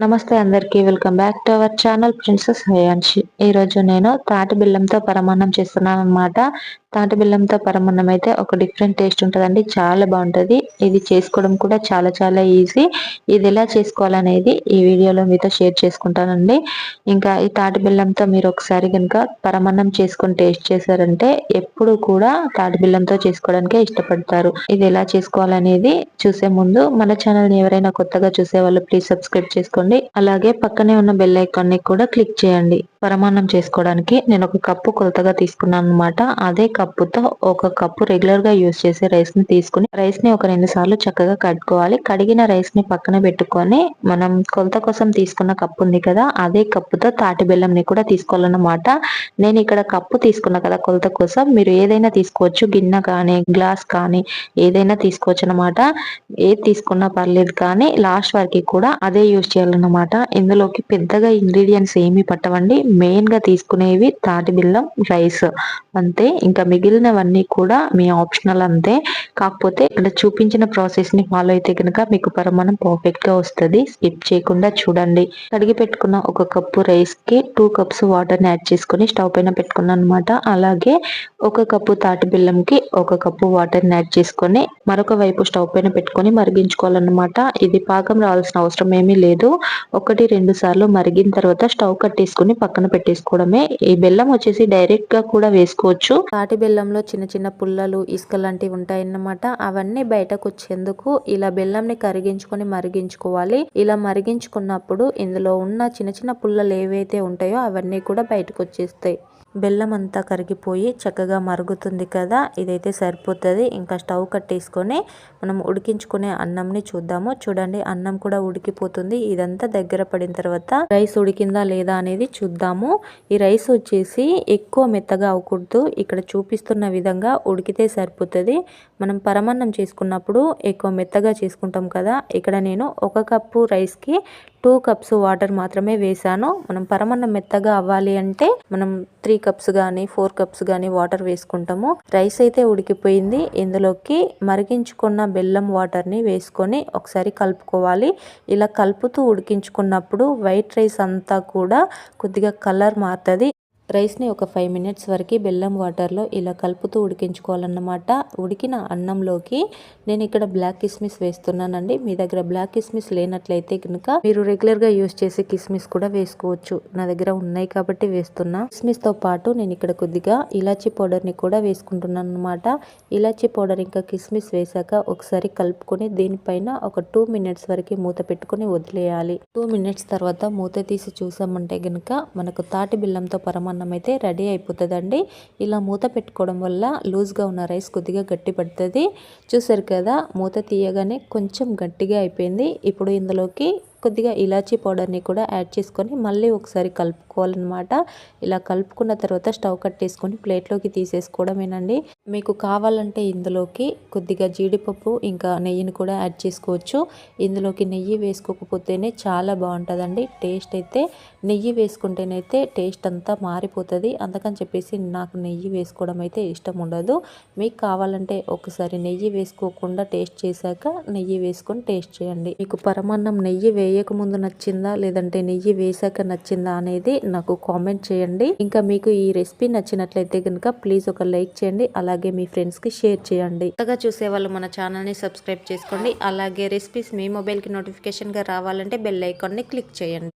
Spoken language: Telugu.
నమస్తే అందరికీ welcome back to our channel princess Hayanshi ఈ రోజు నేను తాటి బిల్లంతో పరమాన్నం చేస్తున్నాను అనమాట తాటి బెల్లంతో పరమన్నం అయితే ఒక డిఫరెంట్ టేస్ట్ ఉంటుందండి. చాలా బాగుంటుంది. ఇది చేసుకోవడం కూడా చాలా చాలా ఈజీ ఇది ఎలా చేసుకోవాలనేది ఈ వీడియోలో మీతో షేర్ చేసుకుంటానండి. ఇంకా ఈ తాటి బెల్లంతో మీరు ఒకసారి కనుక పరమన్నం చేసుకొని టేస్ట్ చేశారంటే ఎప్పుడు కూడా తాటి బెల్లంతో చేసుకోవడానికే ఇష్టపడతారు. ఇది ఎలా చేసుకోవాలనేది చూసే ముందు మన ఛానల్ని ఎవరైనా కొత్తగా చూసే వాళ్ళు ప్లీజ్ సబ్స్క్రైబ్ చేసుకోండి. అలాగే పక్కనే ఉన్న బెల్ ఐకాన్ని కూడా క్లిక్ చేయండి. పరమాన్నం చేసుకోవడానికి నేను ఒక కప్పు కొలతగా తీసుకున్నాను అనమాట అదే కప్పుతో ఒక కప్పు రెగ్యులర్గా యూజ్ చేసే రైస్ని తీసుకుని రైస్ని ఒక రెండు సార్లు చక్కగా కడుక్కోవాలి. కడిగిన రైస్ని పక్కన పెట్టుకొని మనం కొలత కోసం తీసుకున్న కప్పు ఉంది కదా అదే కప్పుతో తాటి బెల్లం ని కూడా తీసుకోవాలన్నమాట. నేను ఇక్కడ కప్పు తీసుకున్నా కదా కొలత కోసం మీరు ఏదైనా తీసుకోవచ్చు గిన్నె కానీ గ్లాస్ కానీ ఏదైనా తీసుకోవచ్చు అనమాట ఏది తీసుకున్నా పర్లేదు కానీ లాస్ట్ వరకు కూడా అదే యూజ్ చేయాలన్నమాట. ఇందులోకి పెద్దగా ఇంగ్రీడియంట్స్ ఏమీ పట్టవండి. మెయిన్గా తీసుకునేవి తాటి బిల్లం రైస్ అంతే. ఇంకా మిగిలినవన్నీ కూడా మీ ఆప్షనల్ అంతే. కాకపోతే ఇక్కడ చూపించిన ప్రాసెస్ని ఫాలో అయితే కనుక మీకు పరమాణం పర్ఫెక్ట్గా వస్తుంది. స్కిప్ చేయకుండా చూడండి. కడిగి పెట్టుకున్న ఒక కప్పు రైస్కి టూ కప్స్ వాటర్ని యాడ్ చేసుకుని స్టవ్ పైన పెట్టుకున్నాను అనమాట అలాగే ఒక కప్పు తాటి బెల్లంకి ఒక కప్పు వాటర్ని యాడ్ చేసుకొని మరొక వైపు స్టవ్ పైన పెట్టుకొని మరిగించుకోవాలన్నమాట. ఇది పాకం రావాల్సిన అవసరం ఏమీ లేదు. ఒకటి రెండు సార్లు మరిగిన తర్వాత స్టవ్ కట్టేసుకుని పక్కన పెట్టేసుకోవడమే. ఈ బెల్లం వచ్చేసి డైరెక్ట్గా కూడా వేసుకోవచ్చు. తాటి బెల్లంలో చిన్న చిన్న పుల్లలు ఇసుక లాంటివి ఉంటాయన్నమాట. అవన్నీ బయటకు వచ్చేందుకు ఇలా బెల్లంని కరిగించుకొని మరిగించుకోవాలి. ఇలా మరిగించుకున్నప్పుడు ఇందులో ఉన్న చిన్న చిన్న పుల్లలు ఏవైతే ఉంటాయో అవన్నీ కూడా బయటకు వచ్చేస్తాయి బెల్లం అంతా కరిగిపోయి చక్కగా మరుగుతుంది కదా ఇదైతే సరిపోతుంది. ఇంకా స్టవ్ కట్టేసుకొని మనం ఉడికించుకునే అన్నంని చూద్దాము. చూడండి అన్నం కూడా ఉడికిపోతుంది. ఇదంతా దగ్గర పడిన తర్వాత రైస్ ఉడికిందా లేదా అనేది చూద్దాము. ఈ రైస్ వచ్చేసి ఎక్కువ మెత్తగా అవ్వకూడదు. ఇక్కడ చూపిస్తున్న విధంగా ఉడికితే సరిపోతుంది. మనం పరమాన్నం చేసుకున్నప్పుడు ఎక్కువ మెత్తగా చేసుకుంటాం కదా ఇక్కడ నేను ఒక కప్పు రైస్కి టూ కప్స్ వాటర్ మాత్రమే వేసాను మనం పరమన్నం మెత్తగా అవ్వాలి అంటే మనం త్రీ కప్స్ కానీ ఫోర్ కప్స్ కానీ వాటర్ వేసుకుంటాము. రైస్ అయితే ఉడికిపోయింది. ఇందులోకి మరిగించుకున్న బెల్లం వాటర్ని వేసుకొని ఒకసారి కలుపుకోవాలి. ఇలా కలుపుతూ ఉడికించుకున్నప్పుడు వైట్ రైస్ అంతా కూడా కొద్దిగా కలర్ మారుతుంది. రైస్ని ఒక ఫైవ్ మినిట్స్ వరకు బెల్లం వాటర్లో ఇలా కలుపుతూ ఉడికించుకోవాలన్నమాట. ఉడికిన అన్నంలోకి నేను ఇక్కడ బ్లాక్ కిస్మిస్ వేస్తున్నానండి. మీ దగ్గర బ్లాక్ కిస్మిస్ లేనట్లయితే కనుక మీరు రెగ్యులర్గా యూస్ చేసే కిస్మిస్ కూడా వేసుకోవచ్చు. నా దగ్గర ఉన్నాయి కాబట్టి వేస్తున్నా. కిస్మిస్తో పాటు నేను ఇక్కడ కొద్దిగా ఇలాచీ పౌడర్ని కూడా వేసుకుంటున్నాను అనమాట ఇలాచీ పౌడర్ ఇంకా కిస్మిస్ వేసాక ఒకసారి కలుపుకొని దీనిపైన ఒక టూ మినిట్స్ వరకు మూత పెట్టుకుని వదిలేయాలి. టూ మినిట్స్ తర్వాత మూత తీసి చూసామంటే గనుక మనకు తాటి బెల్లంతో పరమాన్నం అన్నం అయితే రెడీ అయిపోతుందండి. ఇలా మూత పెట్టుకోవడం వల్ల లూజ్గా ఉన్న రైస్ కొద్దిగా గట్టి పడుతుంది చూసారు కదా మూత తీయగానే కొంచెం గట్టిగా అయిపోయింది. ఇప్పుడు ఇందులోకి కొద్దిగా ఇలాచీ పౌడర్ని కూడా యాడ్ చేసుకొని మళ్ళీ ఒకసారి కలుపుకోవాలన్నమాట. ఇలా కలుపుకున్న తర్వాత స్టవ్ కట్టేసుకొని ప్లేట్లోకి తీసేసుకోవడమేనండి. మీకు కావాలంటే ఇందులోకి కొద్దిగా జీడిపప్పు ఇంకా నెయ్యిని కూడా యాడ్ చేసుకోవచ్చు. ఇందులోకి నెయ్యి వేసుకోకపోతేనే చాలా బాగుంటుందండి. టేస్ట్ అయితే నెయ్యి వేసుకుంటేనైతే టేస్ట్ అంతా మారిపోతుంది. అందుకని చెప్పేసి నాకు నెయ్యి వేసుకోవడం అయితే ఇష్టం ఉండదు. మీకు కావాలంటే ఒకసారి నెయ్యి వేసుకోకుండా టేస్ట్ చేశాక నెయ్యి వేసుకొని టేస్ట్ చేయండి. మీకు పరమాన్నం నెయ్యి వేయకముందు నచ్చిందా లేదంటే నెయ్యి వేసాక నచ్చిందా అనేది నాకు కామెంట్ చేయండి. ఇంకా మీకు ఈ రెసిపీ నచ్చినట్లయితే కనుక ప్లీజ్ ఒక లైక్ చేయండి. అలాగే మీ ఫ్రెండ్స్కి షేర్ చేయండి. కొత్తగా చూసే వాళ్ళు మన ఛానల్ని సబ్స్క్రైబ్ చేసుకోండి. అలాగే రెసిపీస్ మీ మొబైల్కి నోటిఫికేషన్గా రావాలంటే బెల్ ఐకాన్ని క్లిక్ చేయండి.